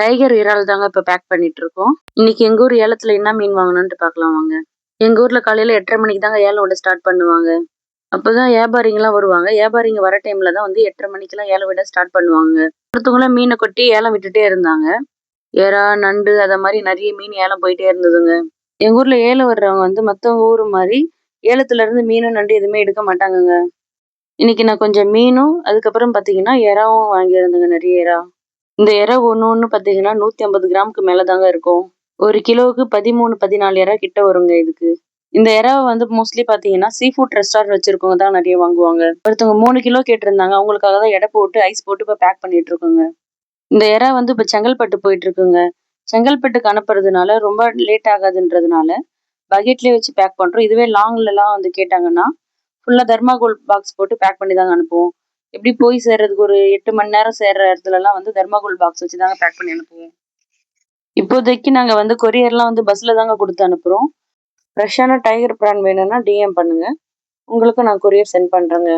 Tiger இறால் தாங்க இப்போ பேக் பண்ணிட்டு இருக்கோம் இன்னைக்கு எங்க ஊர் ஏலத்துல என்ன மீன் வாங்கணும்ட்டு பார்க்கலாம் வாங்க. எங்க ஊர்ல காலையில எட்டரை மணிக்கு தாங்க ஏலம் விட ஸ்டார்ட் பண்ணுவாங்க. அப்பதான் வியாபாரிங்கெல்லாம் வருவாங்க. வியாபாரிங்க வர டைம்ல தான் வந்து எட்டரை மணிக்கெல்லாம் ஏலம் விட ஸ்டார்ட் பண்ணுவாங்க. ஒருத்தவங்களாம் மீனை கொட்டி ஏலம் விட்டுட்டே இருந்தாங்க. ஏரா நண்டு அத மாதிரி நிறைய மீன் ஏலம் போயிட்டே இருந்ததுங்க. எங்க ஊர்ல ஏலம் வர்றவங்க வந்து மற்றவங்க ஊர் மாதிரி ஏலத்துல இருந்து நண்டு எதுவுமே எடுக்க மாட்டாங்கங்க. இன்னைக்கு நான் கொஞ்சம் மீனும் அதுக்கப்புறம் பாத்தீங்கன்னா எறாவும் வாங்கியிருந்தேங்க நிறைய எறா இந்த எறா ஒன்று ஒன்று பார்த்தீங்கன்னா நூற்றி ஐம்பது கிராமுக்கு மேலே தாங்க இருக்கும். ஒரு கிலோவுக்கு பதிமூணு பதினாலு இறா கிட்ட வருங்க இதுக்கு. இந்த இறவை வந்து மோஸ்ட்லி பார்த்தீங்கன்னா சீ ஃபுட் ரெஸ்டாரண்ட் வச்சிருக்கவங்க தான் நிறைய வாங்குவாங்க. ஒருத்தவங்க மூணு கிலோ கேட்டிருந்தாங்க அவங்களுக்காக தான் எடை போட்டு ஐஸ் போட்டு இப்போ பேக் பண்ணிட்டு இருக்கோங்க. இந்த எறா வந்து இப்போ செங்கல்பட்டு போயிட்டு இருக்குங்க. செங்கல்பட்டுக்கு அனுப்புறதுனால ரொம்ப லேட் ஆகாதுன்றதுனால பக்கெட்லேயே வச்சு பேக் பண்ணுறோம் இதுவே லாங்லலாம் வந்து கேட்டாங்கன்னா ஃபுல்லாக தர்மாகோல் பாக்ஸ் போட்டு பேக் பண்ணி தாங்க அனுப்புவோம். எப்படி போய் சேர்றதுக்கு ஒரு எட்டு மணி நேரம் சேர்ற இடத்துலலாம் வந்து தர்மாகோல் பாக்ஸ் வச்சு தாங்க பேக் பண்ணி அனுப்புவோம். இப்போதைக்கு நாங்கள் வந்து கொரியர்லாம் வந்து பஸ்ஸில் தாங்க கொடுத்து அனுப்புகிறோம் ஃப்ரெஷ்ஷான டைகர் பிரான் வேணும்னா டிஎம் பண்ணுங்க. உங்களுக்கு நான் கொரியர் சென்ட் பண்ணுறேங்க